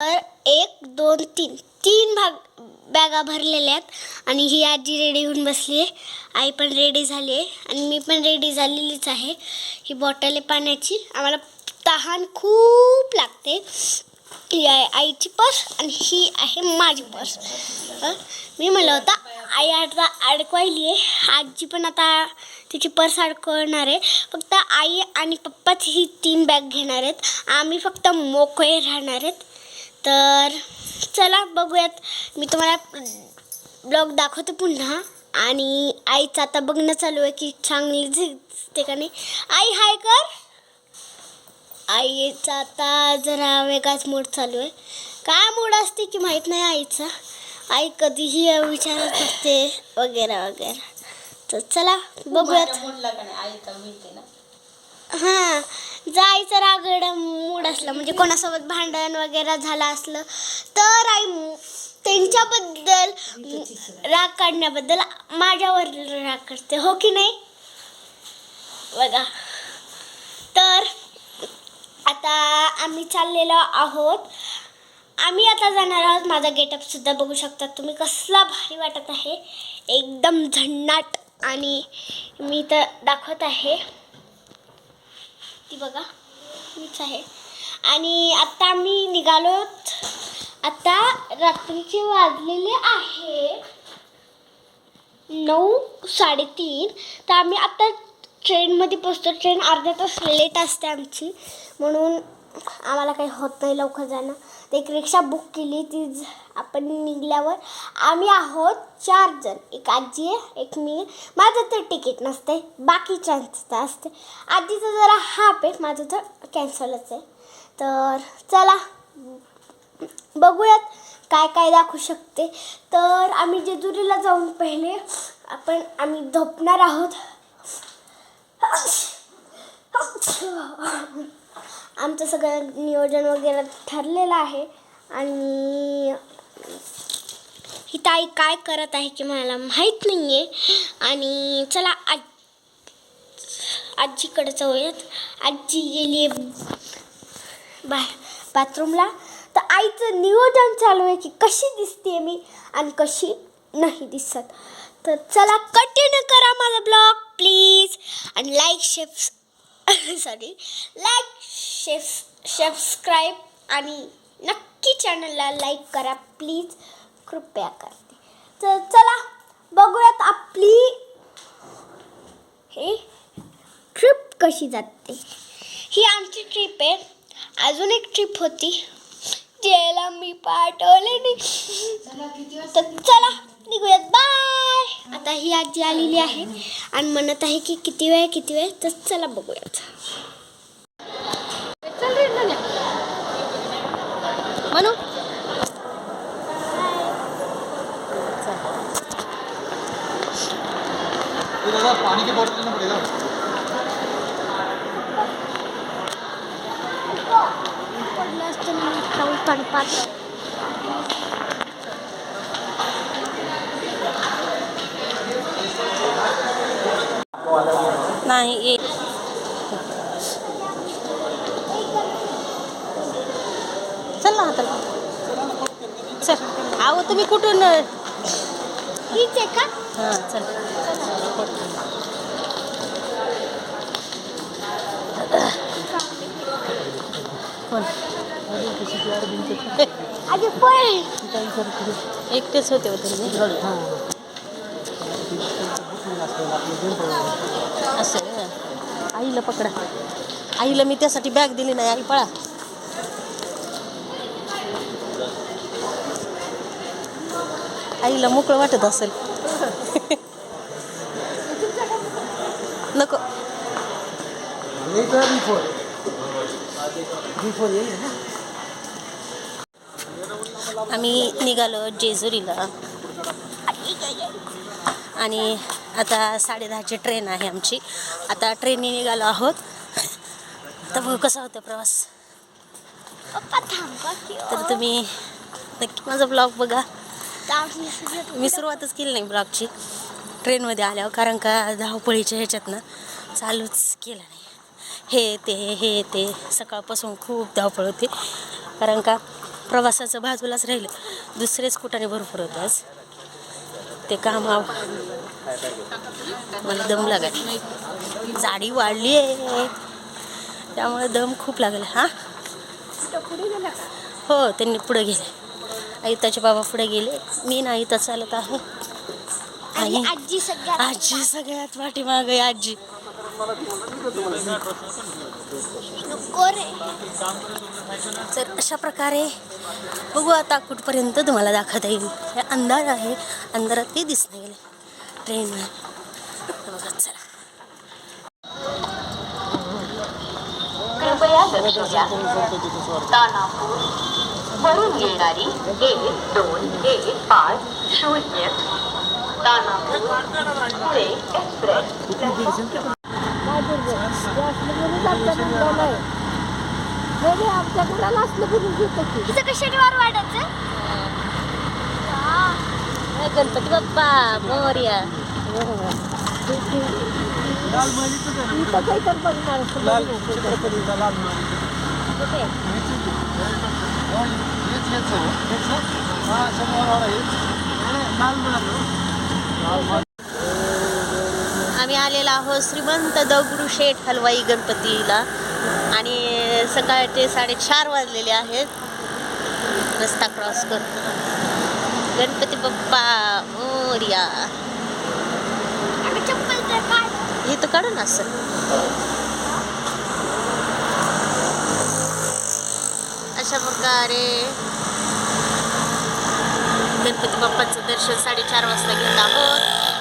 तर एक दोन तीन. तीन भाग बॅगा भरलेल्या आहेत. आणि ही आजी रेडी होऊन बसली आहे. आई पण रेडी झाली आहे. आणि मी पण रेडी झालेलीच आहे. ही बॉटल आहे पाण्याची. आम्हाला तहान खूप लागते. ही आहे आईची पर्स आणि ही आहे माझी पर्स मी म्हणलं होता आई आता अडकवायली आहे. आजी पण आता तिची पर्स अडकवणार आहे. फक्त आई आणि पप्पाच ही तीन बॅग घेणार आहेत. आम्ही फक्त मोकळे राहणार आहेत. तर चला बघूयात. मी तुम्हाला ब्लॉग दाखवते पुन्हा. आणि आईचं आता बघणं चालू आहे की चांगली दिसते का नाही. आई हाय कर. आईचा आता जरा वेगळाच मूड चालू आहे. काय मूड असते की माहीत नाही आईचा. आई कधीही विचारत असते वगैरे वगैरे. तर चला बघूयात. हां. जायचं रागड मूड असलं म्हणजे कोणासोबत भांडण वगैरे झालं असलं तर आई त्यांच्याबद्दल राग काढण्याबद्दल माझ्यावर राग करते हो की नाही? बघा. तर आता आम्ही चाललेलो आहोत. आम्ही आता जाणार आहोत. माझा गेटअप सुद्धा बघू शकता तुम्ही. कसला भारी वाटत आहे. एकदम झन्नाट आणि मी तर दाखवत आहे. ती बघा मीच आहे. आणि आत्ता आम्ही निघालोत. आता रात्रीचे वाजलेले आहे नऊ साडेतीन. तर आम्ही आत्ता ट्रेनमध्ये पोचतो ट्रेन अर्ध्या तास लेट असते आमची. म्हणून आम्हाला काही होत नाही लवकर जाणं. तर एक रिक्षा बुक केली ती आपण निघल्यावर आम्ही आहोत चार जण. एक आजी आहे एक मी माझं तर तिकीट नसते बाकीच्यांचं असते आजीचं जरा हाफ आहे माझं तर कॅन्सलच आहे. तर चला बघूयात काय काय दाखवू शकते. तर आम्ही जेजुरीला जाऊन पहिले आपण आम्ही झोपणार आहोत. आमचं सगळं नियोजन वगैरे ठरलेलं आहे. आणि ही ताई काय करत आहे की मला माहीत नाही आहे आणि चला आज आजीकडे जाऊयात. आजी गेली बा बाथरूमला. तर आईचं नियोजन चालू आहे की कशी दिसते मी आणि कशी नाही दिसत. तर चला कंटिन्यू करा माझा ब्लॉग प्लीज आणि like share sorry like share subscribe आणि नक्की चॅनलला लाईक करा. प्लीज कृपया करते. तर चला बघूयात आपली हे ट्रिप कशी जाते. ही आमची ट्रिप आहे. अजून एक ट्रिप होती. ज्याला मी पाठवले नाही. तर चला ही आजी आलेली आहे. आणि म्हणत आहे की किती वेळ किती वेळ? तर चला बघूयात. म्हणू पानी की पडलं मी नाही. ये चल ना आता. चल. आहो तुम्ही कुठून? हीच आहे का? हां चल. कोण? आजी पण एकटेच होते होते तुम्ही. असं. आईला पकडा. आईला मी त्यासाठी बॅग दिली नाही आई पळा. आईला मोकळं वाटत असेल. नको. आम्ही निघालो जेजुरीला. आणि आता साडेदहाची ट्रेन आहे आमची. आता ट्रेनने निघालो आहोत. तर बघू कसा होता प्रवास. तर तुम्ही नक्की माझा ब्लॉग बघा. मी सुरुवातच केली नाही ब्लॉगची. ट्रेनमध्ये आल्यावर कारण का धावपळीच्या ह्याच्यातनं चालूच केलं नाही. हे ते हे ते. सकाळपासून खूप धावपळ होती. कारण का प्रवासाचं बाजूलाच राहिलं. दुसरेच कुठाने भरपूर होते आज. ते काम मला दम लागत जाडी वाढली आहे. त्यामुळे दम खूप लागला हा? हो त्यांनी पुढे गेले. आईताचे बाबा पुढे गेले. मी नाही तर चालत आहे आणि आजी सगळ्यात पाठीमाग आहे आजी. तर अशा प्रकारे बघू आता कुठपर्यंत तुम्हाला दाखवता येईल. हे अंधार आहे. अंधारात ते दिसणे गेले ट्रेन बघा चला कृपया लक्ष द्या दानापूर वरून येणारी एक दोन एक पाच शून्य दानापूर पुणे एक्सप्रेस इथं कशाने वार वाढायचं लाल हेच हेच आहे. हेच ना? हा शनिवारवाडा हेच नाही, गणपती बाप्पा मोर्या आम्ही आलेलो आहोत श्रीमंत दगडूशेठ हलवाई गणपतीला. आणि सकाळचे साडेचार वाजलेले आहेत. रस्ता क्रॉस करतो. गणपती बाप्पा मोर्या. हे तर काढू ना असं. अशा प्रकारे गणपती बाप्पाचं दर्शन साडेचार वाजता घेत आहोत.